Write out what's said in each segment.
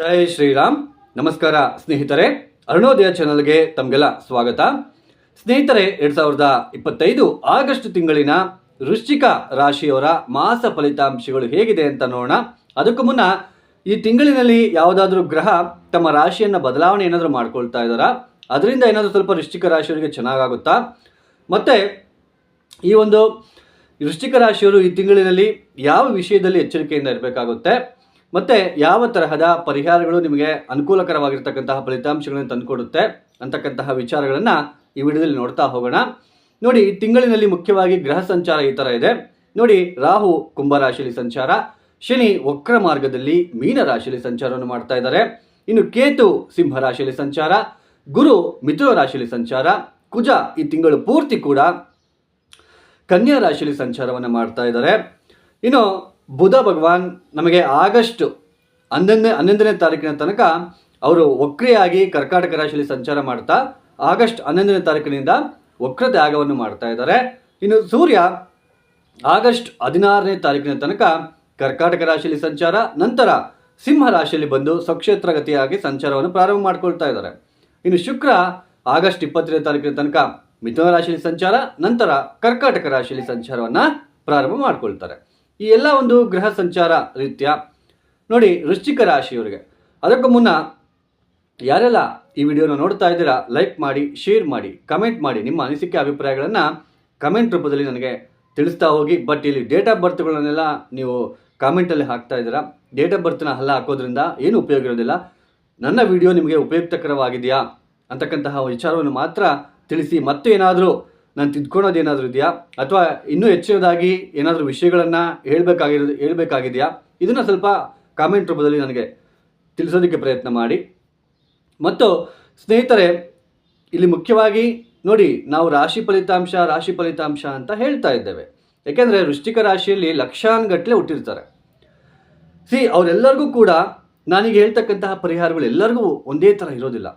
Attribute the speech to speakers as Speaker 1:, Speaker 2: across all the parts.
Speaker 1: ಜೈ ಶ್ರೀರಾಮ್. ನಮಸ್ಕಾರ ಸ್ನೇಹಿತರೆ. ಅರುಣೋದಯ ಚಾನಲ್ಗೆ ತಮಗೆಲ್ಲ ಸ್ವಾಗತ. ಸ್ನೇಹಿತರೆ, ಎರಡ್ ಸಾವಿರದ ಇಪ್ಪತ್ತೈದು ಆಗಸ್ಟ್ ತಿಂಗಳಿನ ವೃಶ್ಚಿಕ ರಾಶಿಯವರ ಮಾಸ ಫಲಿತಾಂಶಗಳು ಹೇಗಿದೆ ಅಂತ ನೋಡೋಣ. ಅದಕ್ಕೂ ಮುನ್ನ ಈ ತಿಂಗಳಿನಲ್ಲಿ ಯಾವುದಾದ್ರೂ ಗ್ರಹ ತಮ್ಮ ರಾಶಿಯನ್ನು ಬದಲಾವಣೆ ಏನಾದರೂ ಮಾಡ್ಕೊಳ್ತಾ ಇದ್ದಾರಾ? ಅದರಿಂದ ಏನಾದರೂ ಸ್ವಲ್ಪ ವೃಶ್ಚಿಕ ರಾಶಿಯವರಿಗೆ ಚೆನ್ನಾಗಾಗುತ್ತಾ? ಮತ್ತೆ ಈ ಒಂದು ವೃಶ್ಚಿಕ ರಾಶಿಯವರು ಈ ತಿಂಗಳಿನಲ್ಲಿ ಯಾವ ವಿಷಯದಲ್ಲಿ ಎಚ್ಚರಿಕೆಯಿಂದ ಇರಬೇಕಾಗುತ್ತೆ? ಮತ್ತೆ ಯಾವ ತರಹದ ಪರಿಹಾರಗಳು ನಿಮಗೆ ಅನುಕೂಲಕರವಾಗಿರ್ತಕ್ಕಂತಹ ಫಲಿತಾಂಶಗಳನ್ನು ತಂದುಕೊಡುತ್ತೆ ಅಂತಕ್ಕಂತಹ ವಿಚಾರಗಳನ್ನು ಈ ವಿಡಿಯೋದಲ್ಲಿ ನೋಡ್ತಾ ಹೋಗೋಣ. ನೋಡಿ, ಈ ತಿಂಗಳಿನಲ್ಲಿ ಮುಖ್ಯವಾಗಿ ಗ್ರಹ ಸಂಚಾರ ಈ ಥರ ಇದೆ. ನೋಡಿ, ರಾಹು ಕುಂಭರಾಶಿಯಲ್ಲಿ ಸಂಚಾರ, ಶನಿ ವಕ್ರ ಮಾರ್ಗದಲ್ಲಿ ಮೀನ ರಾಶಿಯಲ್ಲಿ ಸಂಚಾರವನ್ನು ಮಾಡ್ತಾ ಇದ್ದಾರೆ. ಇನ್ನು ಕೇತು ಸಿಂಹ ರಾಶಿಯಲ್ಲಿ ಸಂಚಾರ, ಗುರು ಮಿಥುನ ರಾಶಿಯಲ್ಲಿ ಸಂಚಾರ, ಕುಜ ಈ ತಿಂಗಳು ಪೂರ್ತಿ ಕೂಡ ಕನ್ಯಾ ರಾಶಿಯಲ್ಲಿ ಸಂಚಾರವನ್ನು ಮಾಡ್ತಾ ಇದ್ದಾರೆ. ಇನ್ನು ಬುಧ ಭಗವಾನ್ ನಮಗೆ ಆಗಸ್ಟ್ ಹನ್ನೊಂದನೇ ಹನ್ನೊಂದನೇ ತಾರೀಕಿನ ತನಕ ಅವರು ವಕ್ರಿಯಾಗಿ ಕರ್ಕಾಟಕ ರಾಶಿಯಲ್ಲಿ ಸಂಚಾರ ಮಾಡ್ತಾ ಆಗಸ್ಟ್ ಹನ್ನೊಂದನೇ ತಾರೀಕಿನಿಂದ ವಕ್ರ ತ್ಯಾಗವನ್ನು ಮಾಡ್ತಾ ಇದ್ದಾರೆ. ಇನ್ನು ಸೂರ್ಯ ಆಗಸ್ಟ್ ಹದಿನಾರನೇ ತಾರೀಕಿನ ತನಕ ಕರ್ಕಾಟಕ ರಾಶಿಯಲ್ಲಿ ಸಂಚಾರ, ನಂತರ ಸಿಂಹ ರಾಶಿಯಲ್ಲಿ ಬಂದು ಸ್ವಕ್ಷೇತ್ರಗತಿಯಾಗಿ ಸಂಚಾರವನ್ನು ಪ್ರಾರಂಭ ಮಾಡ್ಕೊಳ್ತಾ ಇದ್ದಾರೆ. ಇನ್ನು ಶುಕ್ರ ಆಗಸ್ಟ್ ಇಪ್ಪತ್ತನೇ ತಾರೀಕಿನ ತನಕ ಮಿಥುನ ರಾಶಿಯಲ್ಲಿ ಸಂಚಾರ, ನಂತರ ಕರ್ಕಾಟಕ ರಾಶಿಯಲ್ಲಿ ಸಂಚಾರವನ್ನು ಪ್ರಾರಂಭ ಮಾಡ್ಕೊಳ್ತಾರೆ. ಈ ಎಲ್ಲ ಒಂದು ಗ್ರಹ ಸಂಚಾರ ರೀತ್ಯ? ನೋಡಿ, ವೃಶ್ಚಿಕ ರಾಶಿಯವರಿಗೆ, ಅದಕ್ಕೂ ಮುನ್ನ ಯಾರೆಲ್ಲ ಈ ವಿಡಿಯೋನ ನೋಡ್ತಾ ಇದ್ದೀರಾ, ಲೈಕ್ ಮಾಡಿ, ಶೇರ್ ಮಾಡಿ, ಕಮೆಂಟ್ ಮಾಡಿ ನಿಮ್ಮ ಅನಿಸಿಕೆ ಅಭಿಪ್ರಾಯಗಳನ್ನು ಕಮೆಂಟ್ ರೂಪದಲ್ಲಿ ನನಗೆ ತಿಳಿಸ್ತಾ ಹೋಗಿ. ಬಟ್ ಇಲ್ಲಿ ಡೇಟ್ ಆಫ್ ಬರ್ತ್ಗಳನ್ನೆಲ್ಲ ನೀವು ಕಾಮೆಂಟಲ್ಲಿ ಹಾಕ್ತಾ ಇದ್ದೀರಾ? ಡೇಟ್ ಆಫ್ ಬರ್ತ್ನ ಹಲ್ಲ ಹಾಕೋದ್ರಿಂದ ಏನು ಉಪಯೋಗ ಇರೋದಿಲ್ಲ. ನನ್ನ ವಿಡಿಯೋ ನಿಮಗೆ ಉಪಯುಕ್ತಕರವಾಗಿದೆಯಾ ಅಂತಕ್ಕಂತಹ ವಿಚಾರವನ್ನು ಮಾತ್ರ ತಿಳಿಸಿ. ಮತ್ತೆ ಏನಾದರೂ ನಾನು ತಿದ್ಕೊಳೋದು ಏನಾದರೂ ಇದೆಯಾ? ಅಥವಾ ಇನ್ನೂ ಹೆಚ್ಚಿನದಾಗಿ ಏನಾದರೂ ವಿಷಯಗಳನ್ನು ಹೇಳಬೇಕಾಗಿರೋದು ಹೇಳಬೇಕಾಗಿದೆಯಾ? ಇದನ್ನು ಸ್ವಲ್ಪ ಕಾಮೆಂಟ್ ರೂಪದಲ್ಲಿ ನನಗೆ ತಿಳಿಸೋದಕ್ಕೆ ಪ್ರಯತ್ನ ಮಾಡಿ. ಮತ್ತು ಸ್ನೇಹಿತರೆ, ಇಲ್ಲಿ ಮುಖ್ಯವಾಗಿ ನೋಡಿ, ನಾವು ರಾಶಿ ಫಲಿತಾಂಶ ರಾಶಿ ಫಲಿತಾಂಶ ಅಂತ ಹೇಳ್ತಾ ಇದ್ದೇವೆ. ಯಾಕೆಂದರೆ ವೃಷ್ಟಿಕ ರಾಶಿಯಲ್ಲಿ ಲಕ್ಷಾನುಗಟ್ಟಲೆ ಹುಟ್ಟಿರ್ತಾರೆ. ಸಿ, ಅವರೆಲ್ಲರಿಗೂ ಕೂಡ ನಾನೀಗ ಹೇಳ್ತಕ್ಕಂತಹ ಪರಿಹಾರಗಳು ಎಲ್ಲರಿಗೂ ಒಂದೇ ಥರ ಇರೋದಿಲ್ಲ.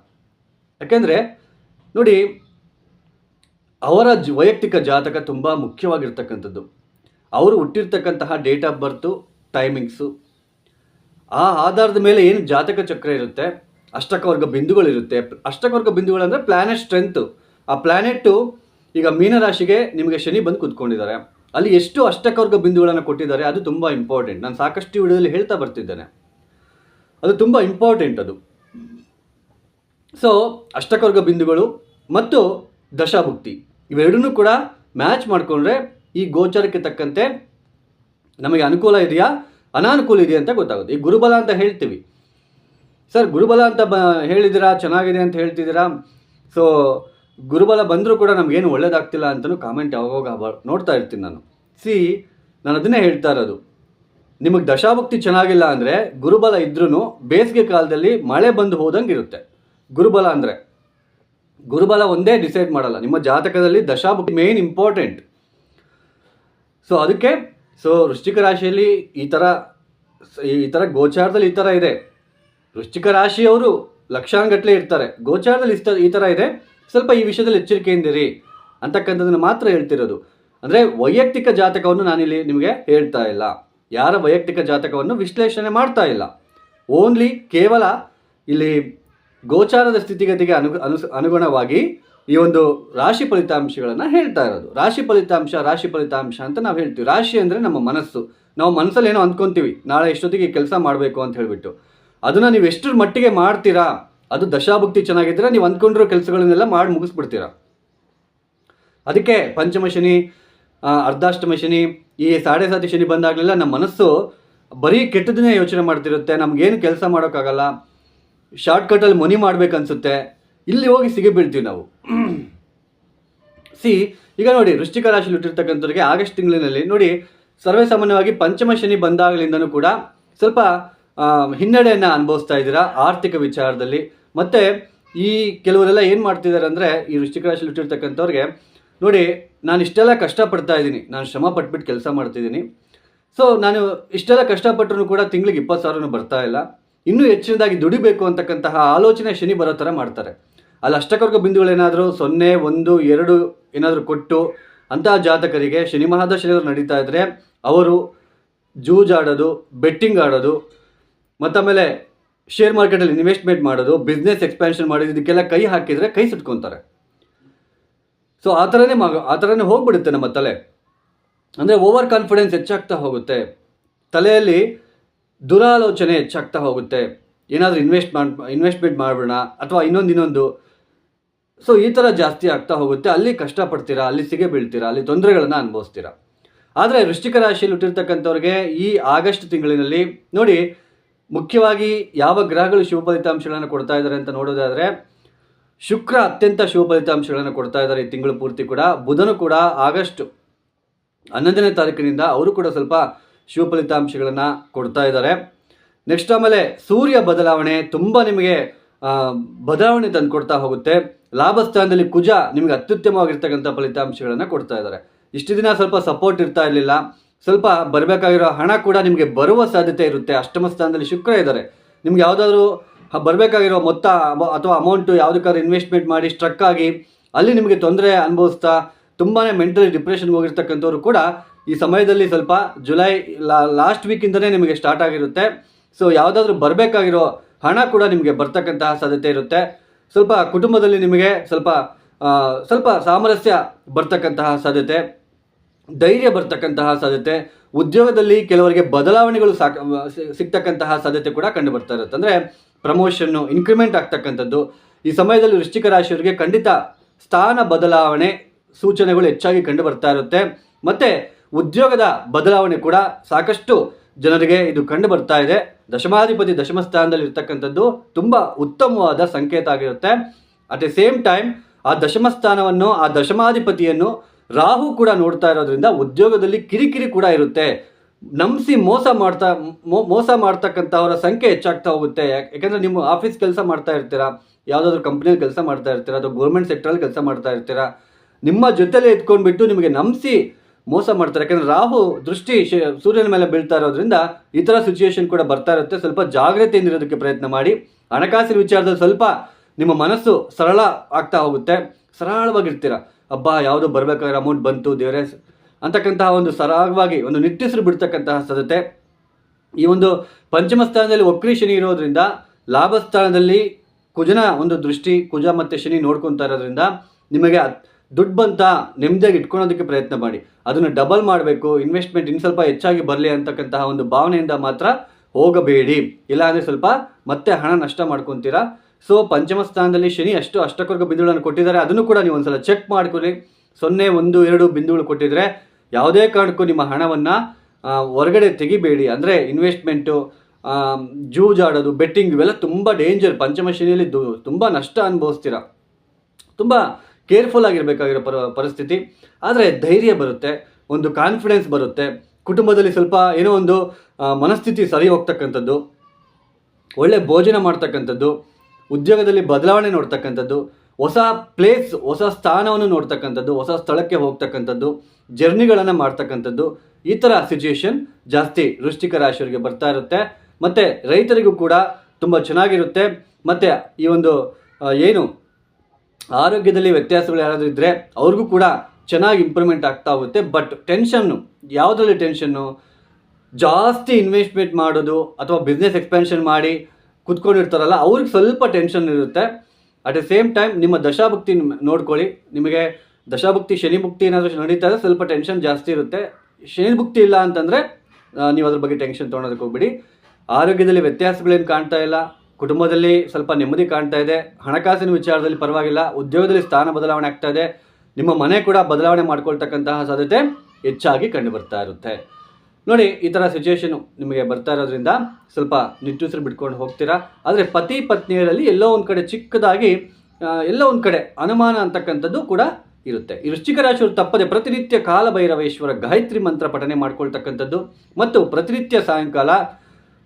Speaker 1: ಯಾಕೆಂದರೆ ನೋಡಿ ಅವರ ವೈಯಕ್ತಿಕ ಜಾತಕ ತುಂಬ ಮುಖ್ಯವಾಗಿರ್ತಕ್ಕಂಥದ್ದು. ಅವರು ಹುಟ್ಟಿರ್ತಕ್ಕಂತಹ ಡೇಟ್ ಆಫ್ ಬರ್ತು, ಟೈಮಿಂಗ್ಸು. ಆ ಆಧಾರದ ಮೇಲೆ ಏನು ಜಾತಕ ಚಕ್ರ ಇರುತ್ತೆ? ಅಷ್ಟಕವರ್ಗ ಬಿಂದುಗಳಿರುತ್ತೆ. ಅಷ್ಟಕವರ್ಗ ಬಿಂದುಗಳಂದರೆ ಪ್ಲಾನೆಟ್ ಸ್ಟ್ರೆಂತು ಆ ಪ್ಲ್ಯಾನೆಟ್ಟು ಈಗ ಮೀನರಾಶಿಗೆ ನಿಮಗೆ ಶನಿ ಬಂದು ಕೂತ್ಕೊಂಡಿದ್ದಾರೆ. ಅಲ್ಲಿ ಎಷ್ಟು ಅಷ್ಟಕವರ್ಗ ಬಿಂದುಗಳನ್ನು ಕೊಟ್ಟಿದ್ದಾರೆ ಅದು ತುಂಬ ಇಂಪಾರ್ಟೆಂಟ್ ನಾನು ಸಾಕಷ್ಟು ವಿಡಿಯೋದಲ್ಲಿ ಹೇಳ್ತಾ ಬರ್ತಿದ್ದೇನೆ. ಅದು ತುಂಬ ಇಂಪಾರ್ಟೆಂಟ್ ಅದು. ಸೊ ಅಷ್ಟಕವರ್ಗ ಬಿಂದುಗಳು ಮತ್ತು ದಶಾಭುಕ್ತಿ. ಇವೆರಡನ್ನೂ ಕೂಡ ಮ್ಯಾಚ್ ಮಾಡಿಕೊಂಡ್ರೆ ಈ ಗೋಚರಕ್ಕೆ ತಕ್ಕಂತೆ ನಮಗೆ ಅನುಕೂಲ ಇದೆಯಾ? ಅನಾನುಕೂಲ ಇದೆಯಾ ಅಂತ ಗೊತ್ತಾಗುತ್ತೆ. ಈ ಗುರುಬಲ ಅಂತ ಹೇಳ್ತೀವಿ. ಸರ್, ಗುರುಬಲ ಅಂತ ಬ ಹೇಳಿದ್ದೀರಾ? ಚೆನ್ನಾಗಿದೆ ಅಂತ ಹೇಳ್ತಿದ್ದೀರಾ? ಸೊ ಗುರುಬಲ ಬಂದರೂ ಕೂಡ ನಮಗೇನು ಒಳ್ಳೇದಾಗ್ತಿಲ್ಲ ಅಂತಲೂ ಕಾಮೆಂಟ್ ಯಾವಾಗ ನೋಡ್ತಾ ಇರ್ತೀನಿ ನಾನು. ಸಿ ನಾನು ಅದನ್ನೇ ಹೇಳ್ತಾ ಇರೋದು. ನಿಮಗೆ ದಶಾಭಕ್ತಿ ಚೆನ್ನಾಗಿಲ್ಲ ಅಂದರೆ ಗುರುಬಲ ಇದ್ರೂ ಬೇಸಿಗೆ ಕಾಲದಲ್ಲಿ ಮಳೆ ಬಂದು ಹೋದಂಗೆ ಇರುತ್ತೆ ಗುರುಬಲ ಅಂದರೆ. ಗುರುಬಲ ಒಂದೇ ಡಿಸೈಡ್ ಮಾಡಲ್ಲ. ನಿಮ್ಮ ಜಾತಕದಲ್ಲಿ ದಶಾಭುಕ್ತಿ ಮೇನ್ ಇಂಪಾರ್ಟೆಂಟ್ ಸೊ ಅದಕ್ಕೆ ಸೊ ವೃಶ್ಚಿಕ ರಾಶಿಯಲ್ಲಿ ಈ ಥರ ಈ ಥರ ಗೋಚಾರದಲ್ಲಿ ಈ ಥರ ಇದೆ. ವೃಶ್ಚಿಕ ರಾಶಿಯವರು ಲಕ್ಷಾನುಗಟ್ಟಲೆ ಇರ್ತಾರೆ. ಗೋಚಾರದಲ್ಲಿ ಇಷ್ಟ ಈ ಥರ ಇದೆ. ಸ್ವಲ್ಪ ಈ ವಿಷಯದಲ್ಲಿ ಎಚ್ಚರಿಕೆಯಿಂದಿರಿ ಅಂತಕ್ಕಂಥದ್ದನ್ನು ಮಾತ್ರ ಹೇಳ್ತಿರೋದು. ಅಂದರೆ, ವೈಯಕ್ತಿಕ ಜಾತಕವನ್ನು ನಾನಿಲ್ಲಿ ನಿಮಗೆ ಹೇಳ್ತಾ ಇಲ್ಲ. ಯಾರ ವೈಯಕ್ತಿಕ ಜಾತಕವನ್ನು ವಿಶ್ಲೇಷಣೆ ಮಾಡ್ತಾ ಇಲ್ಲ. ಓನ್ಲಿ ಕೇವಲ ಇಲ್ಲಿ ಗೋಚಾರದ ಸ್ಥಿತಿಗತಿಗೆ ಅನು ಅನು ಅನುಗುಣವಾಗಿ ಈ ಒಂದು ರಾಶಿ ಫಲಿತಾಂಶಗಳನ್ನು ಹೇಳ್ತಾ ಇರೋದು. ರಾಶಿ ಫಲಿತಾಂಶ ರಾಶಿ ಫಲಿತಾಂಶ ಅಂತ ನಾವು ಹೇಳ್ತೀವಿ. ರಾಶಿ ಅಂದರೆ ನಮ್ಮ ಮನಸ್ಸು. ನಾವು ಮನಸ್ಸಲ್ಲಿ ಏನೋ ಅಂದ್ಕೊತೀವಿ. ನಾಳೆ ಎಷ್ಟೊತ್ತಿಗೆ ಕೆಲಸ ಮಾಡಬೇಕು ಅಂತ ಹೇಳಿಬಿಟ್ಟು. ಅದನ್ನು ನೀವು ಎಷ್ಟರ ಮಟ್ಟಿಗೆ ಮಾಡ್ತೀರಾ? ಅದು ದಶಾಭುಕ್ತಿ ಚೆನ್ನಾಗಿದ್ದರೆ ನೀವು ಅಂದ್ಕೊಂಡಿರೋ ಕೆಲಸಗಳನ್ನೆಲ್ಲ ಮಾಡಿ ಮುಗಿಸ್ಬಿಡ್ತೀರಾ? ಅದಕ್ಕೆ ಪಂಚಮ ಶನಿ ಅರ್ಧಾಷ್ಟಮ ಶನಿ, ಈ ಸಾಡೆ ಸಾತಿ ಶನಿ ಬಂದಾಗಲೆಲ್ಲ ನಮ್ಮ ಮನಸ್ಸು ಬರೀ ಕೆಟ್ಟದನ್ನೇ ಯೋಚನೆ ಮಾಡ್ತಿರುತ್ತೆ. ನಮಗೇನು ಕೆಲಸ ಮಾಡೋಕ್ಕಾಗಲ್ಲ. ಶಾರ್ಟ್ಕಟಲ್ಲಿ ಮನಿ ಮಾಡ್ಬೇಕನ್ಸುತ್ತೆ ಇಲ್ಲಿ ಹೋಗಿ ಸಿಗಿ ಬೀಳ್ತೀವಿ ನಾವು. ಸಿ ಈಗ ನೋಡಿ ವೃಷ್ಟಿಕ ರಾಶಿಯಲ್ಲಿ ಹುಟ್ಟಿರ್ತಕ್ಕಂಥವ್ರಿಗೆ ಆಗಸ್ಟ್ ತಿಂಗಳಿನಲ್ಲಿ ನೋಡಿ ಸರ್ವೇ ಸಾಮಾನ್ಯವಾಗಿ ಪಂಚಮ ಶನಿ ಬಂದಾಗಲಿಂದನೂ ಕೂಡ ಸ್ವಲ್ಪ ಹಿನ್ನಡೆಯನ್ನು ಅನುಭವಿಸ್ತಾ ಇದ್ದೀರಾ ಆರ್ಥಿಕ ವಿಚಾರದಲ್ಲಿ. ಮತ್ತು ಈ ಕೆಲವರೆಲ್ಲ ಏನು ಮಾಡ್ತಿದ್ದಾರೆ ಅಂದರೆ, ಈ ವೃಶ್ಚಿಕ ರಾಶಿಯಲ್ಲಿ ಹುಟ್ಟಿರ್ತಕ್ಕಂಥವ್ರಿಗೆ ನೋಡಿ, ನಾನು ಇಷ್ಟೆಲ್ಲ ಕಷ್ಟಪಡ್ತಾ ಇದ್ದೀನಿ. ನಾನು ಶ್ರಮ ಪಟ್ಬಿಟ್ಟು ಕೆಲಸ ಮಾಡ್ತಿದ್ದೀನಿ. ಸೊ ನಾನು ಇಷ್ಟೆಲ್ಲ ಕಷ್ಟಪಟ್ಟರು ಕೂಡ ತಿಂಗಳಿಗೆ ಇಪ್ಪತ್ತು ಸಾವಿರನೂ ಬರ್ತಾ ಇಲ್ಲ. ಇನ್ನೂ ಹೆಚ್ಚಿನದಾಗಿ ದುಡಿಬೇಕು ಅಂತಕ್ಕಂತಹ ಆಲೋಚನೆ ಶನಿ ಬರೋ ಥರ ಮಾಡ್ತಾರೆ. ಅಲ್ಲಿ ಅಷ್ಟಕರ್ಗ ಬಿಂದುಗಳೇನಾದರೂ ಸೊನ್ನೆ, ಒಂದು, ಎರಡು ಏನಾದರೂ ಕೊಟ್ಟು ಅಂತಹ ಜಾತಕರಿಗೆ ಶನಿ ಮಹಾದಶನಿಯವರು ನಡೀತಾ ಇದ್ದರೆ ಅವರು ಜೂಜಾಡೋದು ಬೆಟ್ಟಿಂಗ್ ಆಡೋದು, ಮತ್ತು ಆಮೇಲೆ ಶೇರ್ ಮಾರ್ಕೆಟಲ್ಲಿ ಇನ್ವೆಸ್ಟ್ಮೆಂಟ್ ಮಾಡೋದು, ಬಿಸ್ನೆಸ್ ಎಕ್ಸ್ಪ್ಯಾನ್ಷನ್ ಮಾಡೋದು, ಇದಕ್ಕೆಲ್ಲ ಕೈ ಹಾಕಿದರೆ ಕೈ ಸುಟ್ಕೊತಾರೆ. ಸೊ, ಆ ಥರನೇ ಮಗ, ಆ ಥರನೇ ಹೋಗ್ಬಿಡುತ್ತೆ ನಮ್ಮ ತಲೆ. ಅಂದರೆ ಓವರ್ ಕಾನ್ಫಿಡೆನ್ಸ್ ಹೆಚ್ಚಾಗ್ತಾ ಹೋಗುತ್ತೆ. ತಲೆಯಲ್ಲಿ ದುರಾಲೋಚನೆ ಹೆಚ್ಚಾಗ್ತಾ ಹೋಗುತ್ತೆ. ಏನಾದರೂ ಇನ್ವೆಸ್ಟ್ ಮಾಡಿ ಇನ್ವೆಸ್ಟ್ಮೆಂಟ್ ಮಾಡೋಣ ಅಥವಾ ಇನ್ನೊಂದು ಇನ್ನೊಂದು. ಸೊ ಈ ಥರ ಜಾಸ್ತಿ ಆಗ್ತಾ ಹೋಗುತ್ತೆ. ಅಲ್ಲಿ ಕಷ್ಟಪಡ್ತೀರಾ, ಅಲ್ಲಿ ಸಿಗೆ ಬೀಳ್ತೀರಾ, ಅಲ್ಲಿ ತೊಂದರೆಗಳನ್ನು ಅನುಭವಿಸ್ತೀರಾ? ಆದರೆ ವೃಶ್ಚಿಕ ರಾಶಿಯಲ್ಲಿ ಹುಟ್ಟಿರ್ತಕ್ಕಂಥವ್ರಿಗೆ ಈ ಆಗಸ್ಟ್ ತಿಂಗಳಿನಲ್ಲಿ ನೋಡಿ, ಮುಖ್ಯವಾಗಿ ಯಾವ ಗ್ರಹಗಳು ಶುಭ ಫಲಿತಾಂಶಗಳನ್ನು ಕೊಡ್ತಾ ಇದ್ದಾರೆ ಅಂತ ನೋಡೋದಾದರೆ, ಶುಕ್ರ ಅತ್ಯಂತ ಶುಭ ಫಲಿತಾಂಶಗಳನ್ನು ಕೊಡ್ತಾ ಇದ್ದಾರೆ ಈ ತಿಂಗಳು ಪೂರ್ತಿ ಕೂಡ. ಬುಧನು ಕೂಡ ಆಗಸ್ಟ್ ಹನ್ನೊಂದನೇ ತಾರೀಕಿನಿಂದ ಅವರು ಕೂಡ ಸ್ವಲ್ಪ ಶುಭ ಫಲಿತಾಂಶಗಳನ್ನು ಕೊಡ್ತಾ ಇದ್ದಾರೆ. ನೆಕ್ಸ್ಟ್ ಆಮೇಲೆ ಸೂರ್ಯ ಬದಲಾವಣೆ ತುಂಬ ನಿಮಗೆ ಬದಲಾವಣೆ ತಂದು ಕೊಡ್ತಾ ಹೋಗುತ್ತೆ. ಲಾಭ ಸ್ಥಾನದಲ್ಲಿ ಕುಜ ನಿಮಗೆ ಅತ್ಯುತ್ತಮವಾಗಿರ್ತಕ್ಕಂಥ ಫಲಿತಾಂಶಗಳನ್ನು ಕೊಡ್ತಾ ಇದ್ದಾರೆ. ಇಷ್ಟು ದಿನ ಸ್ವಲ್ಪ ಸಪೋರ್ಟ್ ಇರ್ತಾ ಇರಲಿಲ್ಲ. ಸ್ವಲ್ಪ ಬರಬೇಕಾಗಿರೋ ಹಣ ಕೂಡ ನಿಮಗೆ ಬರುವ ಸಾಧ್ಯತೆ ಇರುತ್ತೆ. ಅಷ್ಟಮ ಸ್ಥಾನದಲ್ಲಿ ಶುಕ್ರ ಇದ್ದಾರೆ. ನಿಮ್ಗೆ ಯಾವುದಾದ್ರೂ ಬರಬೇಕಾಗಿರೋ ಮೊತ್ತ ಅಥವಾ ಅಮೌಂಟು ಯಾವುದಕ್ಕಾದ್ರೂ ಇನ್ವೆಸ್ಟ್ಮೆಂಟ್ ಮಾಡಿ ಸ್ಟ್ರಕ್ ಆಗಿ ಅಲ್ಲಿ ನಿಮಗೆ ತೊಂದರೆ ಅನುಭವಿಸ್ತಾ ತುಂಬಾ ಮೆಂಟಲಿ ಡಿಪ್ರೆಷನ್ಗೆ ಹೋಗಿರ್ತಕ್ಕಂಥವ್ರು ಕೂಡ ಈ ಸಮಯದಲ್ಲಿ ಸ್ವಲ್ಪ ಜುಲೈ ಲಾಸ್ಟ್ ವೀಕಿಂದನೇ ನಿಮಗೆ ಸ್ಟಾರ್ಟ್ ಆಗಿರುತ್ತೆ. ಸೊ ಯಾವುದಾದ್ರೂ ಬರಬೇಕಾಗಿರೋ ಹಣ ಕೂಡ ನಿಮಗೆ ಬರ್ತಕ್ಕಂತಹ ಸಾಧ್ಯತೆ ಇರುತ್ತೆ. ಸ್ವಲ್ಪ ಕುಟುಂಬದಲ್ಲಿ ನಿಮಗೆ ಸ್ವಲ್ಪ ಸ್ವಲ್ಪ ಸಾಮರಸ್ಯ ಬರ್ತಕ್ಕಂತಹ ಸಾಧ್ಯತೆ, ಧೈರ್ಯ ಬರ್ತಕ್ಕಂತಹ ಸಾಧ್ಯತೆ, ಉದ್ಯೋಗದಲ್ಲಿ ಕೆಲವರಿಗೆ ಬದಲಾವಣೆಗಳು ಸಾಕ ಸಿಗ್ತಕ್ಕಂತಹ ಸಾಧ್ಯತೆ ಕೂಡ ಕಂಡು ಬರ್ತಾ ಇರುತ್ತೆ. ಅಂದರೆ ಪ್ರಮೋಷನ್ನು ಇನ್ಕ್ರಿಮೆಂಟ್ ಆಗ್ತಕ್ಕಂಥದ್ದು. ಈ ಸಮಯದಲ್ಲಿ ವೃಶ್ಚಿಕ ರಾಶಿಯವರಿಗೆ ಖಂಡಿತ ಸ್ಥಾನ ಬದಲಾವಣೆ ಸೂಚನೆಗಳು ಹೆಚ್ಚಾಗಿ ಕಂಡು ಬರ್ತಾ ಇರುತ್ತೆ. ಮತ್ತು ಉದ್ಯೋಗದ ಬದಲಾವಣೆ ಕೂಡ ಸಾಕಷ್ಟು ಜನರಿಗೆ ಇದು ಕಂಡು ಬರ್ತಾ ಇದೆ. ದಶಮಾಧಿಪತಿ ದಶಮ ಸ್ಥಾನದಲ್ಲಿ ಇರ್ತಕ್ಕಂಥದ್ದು ತುಂಬ ಉತ್ತಮವಾದ ಸಂಕೇತ ಆಗಿರುತ್ತೆ. ಅಟ್ ದ ಸೇಮ್ ಟೈಮ್ ಆ ದಶಮ ಸ್ಥಾನವನ್ನು, ಆ ದಶಮಾಧಿಪತಿಯನ್ನು ರಾಹು ಕೂಡ ನೋಡ್ತಾ ಇರೋದ್ರಿಂದ ಉದ್ಯೋಗದಲ್ಲಿ ಕಿರಿಕಿರಿ ಕೂಡ ಇರುತ್ತೆ. ನಂಬಿಸಿ ಮೋಸ ಮಾಡ್ತಾ ಮೋಸ ಮಾಡ್ತಕ್ಕಂಥವರ ಸಂಖ್ಯೆ ಹೆಚ್ಚಾಗ್ತಾ ಹೋಗುತ್ತೆ. ಯಾಕಂದ್ರೆ ನಿಮ್ಮ ಆಫೀಸ್ ಕೆಲಸ ಮಾಡ್ತಾ ಇರ್ತೀರಾ? ಯಾವುದಾದ್ರೂ ಕಂಪ್ನಿಯಲ್ಲಿ ಕೆಲಸ ಮಾಡ್ತಾ ಇರ್ತೀರಾ? ಅಥವಾ ಗೌರ್ಮೆಂಟ್ ಸೆಕ್ಟ್ರಲ್ಲಿ ಕೆಲಸ ಮಾಡ್ತಾ ಇರ್ತೀರಾ? ನಿಮ್ಮ ಜೊತೆಲೇ ಇಟ್ಕೊಂಡ್ಬಿಟ್ಟು ನಿಮಗೆ ನಂಬಿಸಿ ಮೋಸ ಮಾಡ್ತಾರೆ. ಯಾಕಂದ್ರೆ ರಾಹು ದೃಷ್ಟಿ ಸೂರ್ಯನ ಮೇಲೆ ಬೀಳ್ತಾ ಇರೋದ್ರಿಂದ ಈ ಥರ ಸಿಚುಯೇಷನ್ ಕೂಡ ಬರ್ತಾ ಇರುತ್ತೆ. ಸ್ವಲ್ಪ ಜಾಗ್ರತೆಯಿಂದ ಇರೋದಕ್ಕೆ ಪ್ರಯತ್ನ ಮಾಡಿ. ಹಣಕಾಸಿನ ವಿಚಾರದಲ್ಲಿ ಸ್ವಲ್ಪ ನಿಮ್ಮ ಮನಸ್ಸು ಸರಳ ಆಗ್ತಾ ಹೋಗುತ್ತೆ. ಸರಳವಾಗಿರ್ತೀರ. ಹಬ್ಬ ಯಾವುದೋ ಬರಬೇಕಾದ್ರೆ ಅಮೌಂಟ್ ಬಂತು, ದೇವರೇ. ಅಂತಕ್ಕಂತಹ ಒಂದು ಸರಳವಾಗಿ ಒಂದು ನಿಟ್ಟಿಸಿರು ಬಿಡ್ತಕ್ಕಂತಹ ಸದತೆ ಈ ಒಂದು ಪಂಚಮ ಸ್ಥಾನದಲ್ಲಿ ವಕ್ರಿ ಶನಿ ಇರೋದ್ರಿಂದ ಲಾಭ ಸ್ಥಾನದಲ್ಲಿ ಕುಜನ ಒಂದು ದೃಷ್ಟಿ, ಕುಜ ಮತ್ತು ಶನಿ ನೋಡ್ಕೊತಾ ಇರೋದ್ರಿಂದ ನಿಮಗೆ ದುಡ್ಡು ಬಂತ ನೆಮ್ಮದಿಯಾಗಿ ಇಟ್ಕೊಳೋದಕ್ಕೆ ಪ್ರಯತ್ನ ಮಾಡಿ. ಅದನ್ನು ಡಬಲ್ ಮಾಡಬೇಕು ಇನ್ವೆಸ್ಟ್ಮೆಂಟ್ ಇನ್ನು ಸ್ವಲ್ಪ ಹೆಚ್ಚಾಗಿ ಬರಲಿ ಅಂತಕ್ಕಂತಹ ಒಂದು ಭಾವನೆಯಿಂದ ಮಾತ್ರ ಹೋಗಬೇಡಿ. ಇಲ್ಲಾಂದರೆ ಸ್ವಲ್ಪ ಮತ್ತೆ ಹಣ ನಷ್ಟ ಮಾಡ್ಕೊತೀರಾ? ಸೊ ಪಂಚಮ ಸ್ಥಾನದಲ್ಲಿ ಶನಿ ಅಷ್ಟು ಅಷ್ಟಕ್ವರ್ಗ ಬಿಂದುಗಳನ್ನು ಕೊಟ್ಟಿದ್ದಾರೆ. ಅದನ್ನು ಕೂಡ ನೀವು ಒಂದ್ಸಲ ಚೆಕ್ ಮಾಡ್ಕೊಳ್ಳಿ. ಸೊನ್ನೆ, ಒಂದು, ಎರಡು ಬಿಂದುಗಳು ಕೊಟ್ಟಿದ್ರೆ ಯಾವುದೇ ಕಾರಣಕ್ಕೂ ನಿಮ್ಮ ಹಣವನ್ನು ಹೊರಗಡೆ ತೆಗಿಬೇಡಿ. ಅಂದರೆ ಇನ್ವೆಸ್ಟ್ಮೆಂಟು ಜೂಜಾಡೋದು ಬೆಟ್ಟಿಂಗ್ ಇವೆಲ್ಲ ತುಂಬ ಡೇಂಜರ್ ಪಂಚಮ ಶನಿಯಲ್ಲಿ ತುಂಬ ನಷ್ಟ ಅನುಭವಿಸ್ತೀರ? ತುಂಬ ಕೇರ್ಫುಲ್ ಆಗಿರಬೇಕಾಗಿರೋ ಪರ, ಪರಿಸ್ಥಿತಿ. ಆದರೆ ಧೈರ್ಯ ಬರುತ್ತೆ, ಒಂದು ಕಾನ್ಫಿಡೆನ್ಸ್ ಬರುತ್ತೆ. ಕುಟುಂಬದಲ್ಲಿ ಸ್ವಲ್ಪ ಏನೋ ಒಂದು ಮನಸ್ಥಿತಿ ಸರಿ ಹೋಗ್ತಕ್ಕಂಥದ್ದು, ಒಳ್ಳೆ ಭೋಜನ ಮಾಡ್ತಕ್ಕಂಥದ್ದು, ಉದ್ಯೋಗದಲ್ಲಿ ಬದಲಾವಣೆ ನೋಡ್ತಕ್ಕಂಥದ್ದು, ಹೊಸ ಪ್ಲೇಸ್ ಹೊಸ ಸ್ಥಾನವನ್ನು ನೋಡ್ತಕ್ಕಂಥದ್ದು, ಹೊಸ ಸ್ಥಳಕ್ಕೆ ಹೋಗ್ತಕ್ಕಂಥದ್ದು, ಜರ್ನಿಗಳನ್ನು ಮಾಡ್ತಕ್ಕಂಥದ್ದು, ಈ ಥರ ಸಿಚುಯೇಷನ್ ಜಾಸ್ತಿ ವೃಶ್ಚಿಕ ರಾಶಿಯವರಿಗೆ ಬರ್ತಾ ಇರುತ್ತೆ. ಮತ್ತು ರೈತರಿಗೂ ಕೂಡ ತುಂಬ ಚೆನ್ನಾಗಿರುತ್ತೆ. ಮತ್ತು ಈ ಒಂದು ಏನು ಆರೋಗ್ಯದಲ್ಲಿ ವ್ಯತ್ಯಾಸಗಳು ಯಾರಾದರೂ ಇದ್ದರೆ ಅವ್ರಿಗೂ ಕೂಡ ಚೆನ್ನಾಗಿ ಇಂಪ್ರೂವ್ಮೆಂಟ್ ಆಗ್ತಾ ಹೋಗುತ್ತೆ. ಬಟ್ ಟೆನ್ಷನ್ನು ಯಾವುದರಲ್ಲಿ ಟೆನ್ಷನ್ನು ಜಾಸ್ತಿ ಇನ್ವೆಸ್ಟ್ಮೆಂಟ್ ಮಾಡೋದು ಅಥವಾ ಬಿಸ್ನೆಸ್ ಎಕ್ಸ್ಪೆನ್ಷನ್ ಮಾಡಿ ಕುತ್ಕೊಂಡಿರ್ತಾರಲ್ಲ, ಅವ್ರಿಗೆ ಸ್ವಲ್ಪ ಟೆನ್ಷನ್ ಇರುತ್ತೆ. ಅಟ್ ದ ಸೇಮ್ ಟೈಮ್ ನಿಮ್ಮ ದಶಾಭಕ್ತಿ ನೋಡ್ಕೊಳ್ಳಿ. ನಿಮಗೆ ದಶಾಭಕ್ತಿ ಶನಿ ಭುಕ್ತಿ ಏನಾದರೂ ನಡೀತಾ ಇದ್ರೆ ಸ್ವಲ್ಪ ಟೆನ್ಷನ್ ಜಾಸ್ತಿ ಇರುತ್ತೆ. ಶನಿ ಭುಕ್ತಿ ಇಲ್ಲ ಅಂತಂದರೆ ನೀವು ಅದ್ರ ಬಗ್ಗೆ ಟೆನ್ಷನ್ ತೊಗೊಳೋದಕ್ಕೆ ಹೋಗ್ಬಿಡಿ. ಆರೋಗ್ಯದಲ್ಲಿ ವ್ಯತ್ಯಾಸಗಳೇನು ಕಾಣ್ತಾ ಇಲ್ಲ? ಕುಟುಂಬದಲ್ಲಿ ಸ್ವಲ್ಪ ನೆಮ್ಮದಿ ಕಾಣ್ತಾ ಇದೆ. ಹಣಕಾಸಿನ ವಿಚಾರದಲ್ಲಿ ಪರವಾಗಿಲ್ಲ. ಉದ್ಯೋಗದಲ್ಲಿ ಸ್ಥಾನ ಬದಲಾವಣೆ ಆಗ್ತಾ ಇದೆ. ನಿಮ್ಮ ಮನೆ ಕೂಡ ಬದಲಾವಣೆ ಮಾಡ್ಕೊಳ್ತಕ್ಕಂತಹ ಸಾಧ್ಯತೆ ಹೆಚ್ಚಾಗಿ ಕಂಡು ಬರ್ತಾ ಇರುತ್ತೆ. ನೋಡಿ, ಈ ಥರ ಸಿಚುವೇಶನ್ ನಿಮಗೆ ಬರ್ತಾ ಇರೋದ್ರಿಂದ ಸ್ವಲ್ಪ ನಿಟ್ಟುಸಿರು ಬಿಟ್ಕೊಂಡು ಹೋಗ್ತೀರಾ? ಆದರೆ ಪತಿ ಪತ್ನಿಯರಲ್ಲಿ ಎಲ್ಲೋ ಒಂದು ಕಡೆ ಚಿಕ್ಕದಾಗಿ ಎಲ್ಲೋ ಒಂದು ಕಡೆ ಅನುಮಾನ ಅಂತಕ್ಕಂಥದ್ದು ಕೂಡ ಇರುತ್ತೆ. ಈ ವೃಶ್ಚಿಕ ರಾಶಿಯವರು ತಪ್ಪದೆ ಪ್ರತಿನಿತ್ಯ ಕಾಲಭೈರವೇಶ್ವರ ಗಾಯತ್ರಿ ಮಂತ್ರ ಪಠನೆ ಮಾಡ್ಕೊಳ್ತಕ್ಕಂಥದ್ದು ಮತ್ತು ಪ್ರತಿನಿತ್ಯ ಸಾಯಂಕಾಲ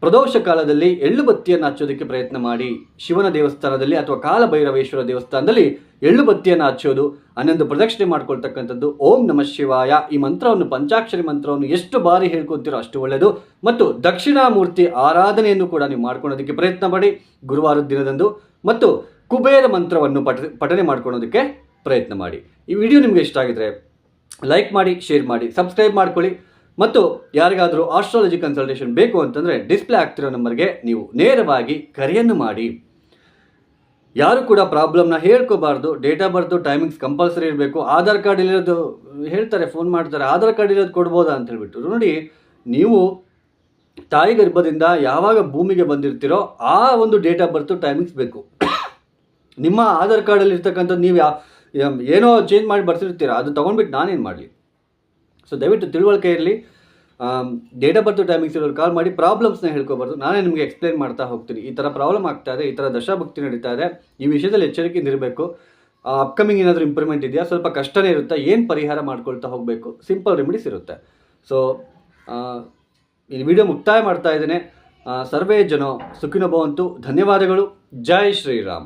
Speaker 1: ಪ್ರದೋಷ ಕಾಲದಲ್ಲಿ ಎಳ್ಳು ಬತ್ತಿಯನ್ನು ಹಚ್ಚೋದಕ್ಕೆ ಪ್ರಯತ್ನ ಮಾಡಿ. ಶಿವನ ದೇವಸ್ಥಾನದಲ್ಲಿ ಅಥವಾ ಕಾಲಭೈರವೇಶ್ವರ ದೇವಸ್ಥಾನದಲ್ಲಿ ಎಳ್ಳು ಬತ್ತಿಯನ್ನು ಹಚ್ಚೋದು, ಹನ್ನೊಂದು ಪ್ರದಕ್ಷಿಣೆ ಮಾಡ್ಕೊಳ್ತಕ್ಕಂಥದ್ದು. ಓಂ ನಮಃ ಶಿವಾಯ. ಈ ಮಂತ್ರವನ್ನು, ಪಂಚಾಕ್ಷರಿ ಮಂತ್ರವನ್ನು ಎಷ್ಟು ಬಾರಿ ಹೇಳ್ಕೊತೀರೋ ಅಷ್ಟು ಒಳ್ಳೆಯದು. ಮತ್ತು ದಕ್ಷಿಣಾಮೂರ್ತಿ ಆರಾಧನೆಯನ್ನು ಕೂಡ ನೀವು ಮಾಡ್ಕೊಳ್ಳೋದಕ್ಕೆ ಪ್ರಯತ್ನ ಮಾಡಿ. ಗುರುವಾರದ ದಿನದಂದು ಮತ್ತು ಕುಬೇರ ಮಂತ್ರವನ್ನು ಪಠ ಪಠನೆ ಮಾಡ್ಕೊಳ್ಳೋದಕ್ಕೆ ಪ್ರಯತ್ನ ಮಾಡಿ. ಈ ವಿಡಿಯೋ ನಿಮಗೆ ಇಷ್ಟ ಆಗಿದ್ರೆ ಲೈಕ್ ಮಾಡಿ, ಶೇರ್ ಮಾಡಿ, ಸಬ್ಸ್ಕ್ರೈಬ್ ಮಾಡ್ಕೊಳ್ಳಿ. ಮತ್ತು ಯಾರಿಗಾದರೂ ಆಸ್ಟ್ರಾಲಜಿ ಕನ್ಸಲ್ಟೇಷನ್ ಬೇಕು ಅಂತಂದರೆ ಡಿಸ್ಪ್ಲೇ ಆಗ್ತಿರೋ ನಂಬರ್ಗೆ ನೀವು ನೇರವಾಗಿ ಕರೆಯನ್ನು ಮಾಡಿ. ಯಾರು ಕೂಡ ಪ್ರಾಬ್ಲಮ್ನ ಹೇಳ್ಕೋಬಾರ್ದು date of birth timings compulsory ಇರಬೇಕು, ಆಧಾರ್ ಕಾರ್ಡ್ ಇರೋದು ಹೇಳ್ತಾರೆ ಫೋನ್ ಮಾಡ್ತಾರೆ, ಆಧಾರ್ ಕಾರ್ಡ್ ಇರೋದು ಕೊಡ್ಬೋದಾ ಅಂತ ಹೇಳ್ಬಿಟ್ಟು. ನೋಡಿ, ನೀವು ತಾಯಿ ಗರ್ಭದಿಂದ ಯಾವಾಗ ಭೂಮಿಗೆ ಬಂದಿರ್ತೀರೋ ಆ ಒಂದು ಡೇಟ್ ಆಫ್ ಬರ್ತು ಟೈಮಿಂಗ್ಸ್ ಬೇಕು. ನಿಮ್ಮ ಆಧಾರ್ ಕಾರ್ಡಲ್ಲಿ ಇರ್ತಕ್ಕಂಥದ್ದು ನೀವು ಯಾ, ಏನೋ ಚೇಂಜ್ ಮಾಡಿ ಬರ್ತಿರ್ತೀರ ಅದು ತೊಗೊಂಡ್ಬಿಟ್ಟು ನಾನೇನು ಮಾಡಲಿ? ಸೊ ದಯವಿಟ್ಟು ತಿಳುವಳಿಕೆ ಇರಲಿ. ಡೇಟ್ ಆಫ್ ಬರ್ತ್ ಟೈಮಿಂಗ್ಸ್ ಇರೋರು ಕಾಲ್ ಮಾಡಿ ಪ್ರಾಬ್ಲಮ್ಸ್ನ ಹೇಳ್ಕೊಬಾರ್ದು. ನಾನೇ ನಿಮಗೆ ಎಕ್ಸ್ಪ್ಲೈನ್ ಮಾಡ್ತಾ ಹೋಗ್ತೀನಿ. ಈ ಥರ ಪ್ರಾಬ್ಲಮ್ ಆಗ್ತಾ ಇದೆ, ಈ ಥರ ದಶಾಭಕ್ತಿ ನಡೀತಾ ಇದೆ. ಈ ವಿಷಯದಲ್ಲಿ ಎಚ್ಚರಿಕೆಯಿಂದ ಇರಬೇಕು ಅಪ್ಕಮಿಂಗ್ ಏನಾದರೂ ಇಂಪ್ರೂವ್ಮೆಂಟ್ ಇದೆಯಾ? ಸ್ವಲ್ಪ ಕಷ್ಟನೇ ಇರುತ್ತೆ? ಏನು ಪರಿಹಾರ ಮಾಡ್ಕೊಳ್ತಾ ಹೋಗಬೇಕು? ಸಿಂಪಲ್ ರೆಮಿಡೀಸ್ ಇರುತ್ತೆ. ಸೊ ಈ ವಿಡಿಯೋ ಮುಕ್ತಾಯ ಮಾಡ್ತಾ ಇದ್ದೇನೆ. ಸರ್ವೇ ಜನ, ಸುಖಿನೋ ಭವಂತು. ಧನ್ಯವಾದಗಳು. ಜೈ ಶ್ರೀರಾಮ್.